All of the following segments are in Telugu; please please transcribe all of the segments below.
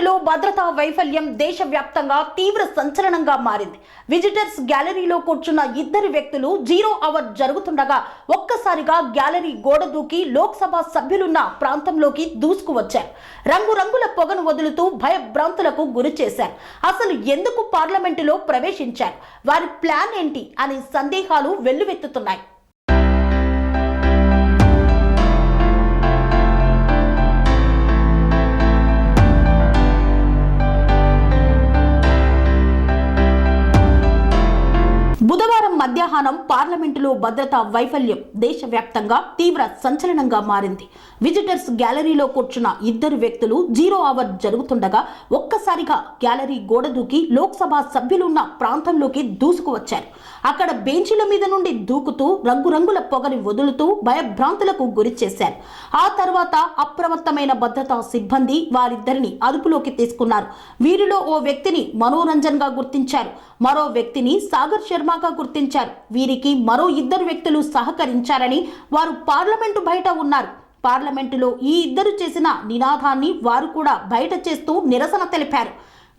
భద్రతా వైఫల్యం దేశవ్యాప్తంగా తీవ్ర సంచలనంగా మారింది. విజిటర్స్ గ్యాలరీలో కూర్చున్న ఇద్దరు వ్యక్తులు జీరో అవర్ జరుగుతుండగా ఒక్కసారిగా గ్యాలరీ గోడ దూకి లోక్సభ సభ్యులున్న ప్రాంతంలోకి దూసుకువచ్చారు. రంగురంగుల పొగను వదులుతూ భయభ్రాంతులకు గురి చేశారు. అసలు ఎందుకు పార్లమెంటులో ప్రవేశించారు? వారి ప్లాన్ ఏంటి? అనే సందేహాలు వెల్లువెత్తుతున్నాయి. బుధవారం పార్లమెంటులో భద్రతా వైఫల్యం దేశవ్యాప్తంగా తీవ్ర సంచలనంగా మారింది. విజిటర్స్ గ్యాలరీలో కూర్చున్న ఇద్దరు వ్యక్తులు జీరో అవర్ జరుగుతుండగా ఒక్కసారిగా గ్యాలరీ గోడ దూకి లోక్సభ సభ్యులున్న ప్రాంతంలోకి దూసుకువచ్చారు. అక్కడ బెంచీల మీద నుండి దూకుతూ రంగురంగుల పొగని వదులుతూ భయభ్రాంతులకు గురి చేశారు. ఆ తర్వాత అప్రమత్తమైన భద్రతా సిబ్బంది వారిద్దరిని అదుపులోకి తీసుకున్నారు. వీరిలో ఓ వ్యక్తిని మనోరంజన్గా గుర్తించారు. మరో వ్యక్తిని సాగర్ శర్మగా గుర్తించారు. వీరికి మరో ఇద్దరు వ్యక్తులు సహకరించారని వారు పార్లమెంటు బయట ఉన్నారు. పార్లమెంటులో ఈ ఇద్దరు చేసిన నినాదాన్ని వారు కూడా బయట చేస్తూ నిరసన తెలిపారు.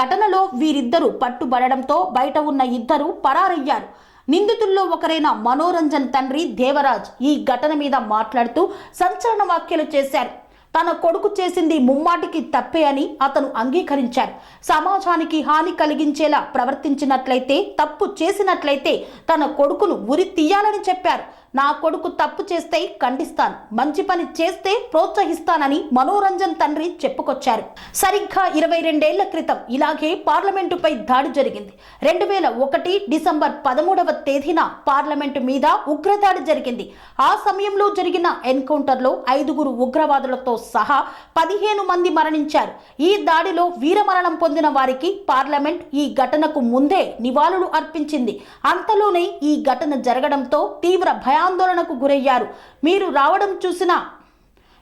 ఘటనలో వీరిద్దరూ పట్టుబడడంతో బయట ఉన్న ఇద్దరు పరారయ్యారు. నిందితుల్లో ఒకరైన మనోరంజన్ తండ్రి దేవరాజ్ ఈ ఘటన మీద మాట్లాడుతూ సంచలన వ్యాఖ్యలు చేశారు. తన కొడుకు చేసింది ముమ్మాటికి తప్పే అని అతను అంగీకరించారు. సమాజానికి హాని కలిగించేలా ప్రవర్తించినట్లయితే తప్పు చేసినట్లయితే తన కొడుకును ఉరి తీయాలని చెప్పారు. నా కొడుకు తప్పు చేస్తే ఖండిస్తాను. మంచి పని చేస్తే ప్రోత్సహిస్తానని మనోరంజన్ తండ్రి చెప్పుకొచ్చారు. సరిగ్గా ఇరవై రెండేళ్ళ క్రితం ఇలాగే పార్లమెంటుపై దాడి జరిగింది. రెండు వేల ఒకటి డిసెంబర్ పదమూడవ తేదీన పార్లమెంటు మీద ఉగ్రదాడి జరిగింది. ఆ సమయంలో జరిగిన ఎన్కౌంటర్లో ఐదుగురు ఉగ్రవాదులతో సహా పదిహేను మంది మరణించారు. ఈ దాడిలో వీరమరణం పొందిన వారికి పార్లమెంట్ ఈ ఘటనకు ముందే నివాళులు అర్పించింది. అంతలోనే ఈ ఘటన జరగడంతో తీవ్ర భయాందోళనకు గురయ్యారు. మీరు రావడం చూసిన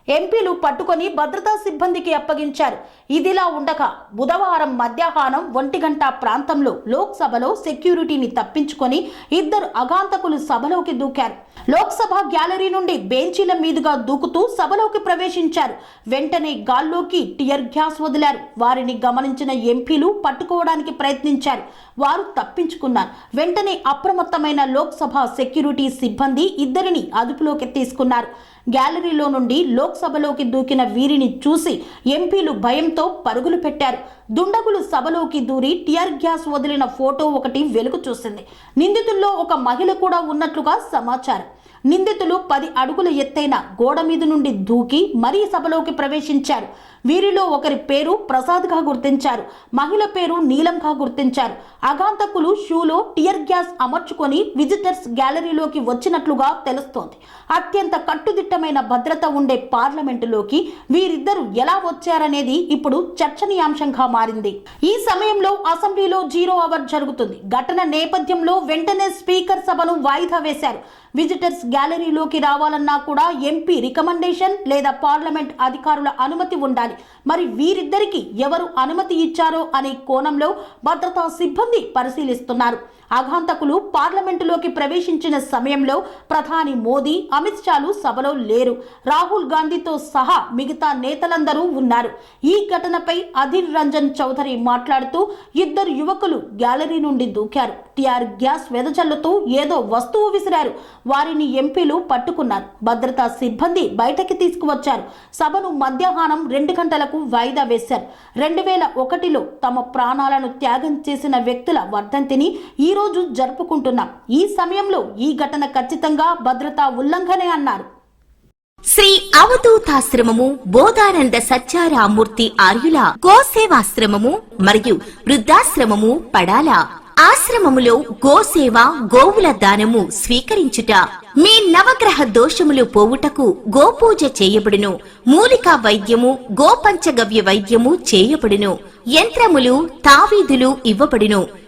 ఎంపీలు పట్టుకొని భద్రతా సిబ్బందికి అప్పగించారు. ఇదిలా ఉండగా బుధవారం మధ్యాహ్నం ఒంటి గంట ప్రాంతంలో లోక్సభలో సెక్యూరిటీని తప్పించుకొని ఇద్దరు అగాంతకులు సభలోకి దూకారు. లోక్సభ గ్యాలరీ నుండి బెంచీల మీదుగా దూకుతూ సభలోకి ప్రవేశించారు. వెంటనే గాల్లోకి టియర్ గ్యాస్ వదిలారు. వారిని గమనించిన ఎంపీలు పట్టుకోవడానికి ప్రయత్నించారు. వారు తప్పించుకున్నారు. వెంటనే అప్రమత్తమైన లోక్సభ సెక్యూరిటీ సిబ్బంది ఇద్దరిని అదుపులోకి తీసుకున్నారు. గ్యాలరీలో నుండి లోక్సభలోకి దూకిన వీరిని చూసి ఎంపీలు భయంతో పరుగులు పెట్టారు. దుండగులు సభలోకి దూరి టియర్ గ్యాస్ వదిలిన ఫోటో ఒకటి వెలుగు చూసింది. నిందితుల్లో ఒక మహిళ కూడా ఉన్నట్లుగా సమాచారం. నిందితులు పది అడుగుల ఎత్తైన గోడ మీద నుండి దూకి మరీ సభలోకి ప్రవేశించారు. వీరిలో ఒకరి పేరు ప్రసాద్గా గుర్తించారు. మహిళ పేరు నీలంగా గుర్తించారు. అగాంతకులు షూలో టియర్ గ్యాస్ అమర్చుకొని విజిటర్స్ గ్యాలరీలోకి వచ్చినట్లుగా తెలుస్తోంది. అత్యంత కట్టుదిట్టమైన భద్రత ఉండే పార్లమెంటులోకి వీరిద్దరు ఎలా వచ్చారనేది ఇప్పుడు చర్చనీయాంశంగా మారింది. ఈ సమయంలో అసెంబ్లీలో జీరో అవర్ జరుగుతుంది. ఘటన నేపథ్యంలో వెంటనే స్పీకర్ సభను వాయిదా వేశారు. విజిటర్స్ గ్యాలరీలోకి రావాలన్నా కూడా ఎంపీ రికమెండేషన్ లేదా పార్లమెంట్ అధికారుల అనుమతి ఉండాలి. మరి వీరిద్దరికి ఎవరు అనుమతి ఇచ్చారో అనే కోణంలో భద్రతా సిబ్బంది పరిశీలిస్తున్నారు. అఘాంతకులు పార్లమెంటులోకి ప్రవేశించిన సమయంలో ప్రధాని మోదీ అమిత్ షాలు సభలో లేరు. రాహుల్ గాంధీతో సహా మిగతా నేతలందరూ ఉన్నారు. ఈ ఘటనపై అధిర్ రంజన్ చౌదరి మాట్లాడుతూ ఇద్దరు యువకులు గ్యాలరీ నుండి దూకారు. టిఆర్ గ్యాస్ వెదజల్లుతూ ఏదో వస్తువు విసిరారు. వారిని ఎంపీలు పట్టుకున్నారు. భద్రతా సిబ్బంది బయటకి తీసుకువచ్చారు. సభను మధ్యాహ్నం రెండు గంటలకు వాయిదా వేశారు. రెండు వేల ఒకటిలో తమ ప్రాణాలను త్యాగం చేసిన వ్యక్తుల వర్ధంతిని ఈ ఈరోజు జరుపుకుంటున్నాం. ఈ సమయంలో ఈ ఘటన ఖచ్చితంగా భద్రతా ఉల్లంఘనే అన్నారు. శ్రీ అవధూతాశ్రమము బోధానంద సత్యారామూర్తి ఆర్యుల గోసేవాశ్రమము మరియు వృద్ధాశ్రమము పడాల ఆశ్రమములో గోసేవ గోవుల దానము స్వీకరించుట. మీ నవగ్రహ దోషములు పోవుటకు గోపూజ చేయబడును. మూలికా వైద్యము గోపంచగవ్య వైద్యము చేయబడును. యంత్రములు తావీదులు ఇవ్వబడును.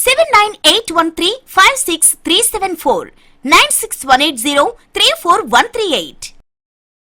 seven nine eight one three five six three seven four nine six one eight zero three four one three eight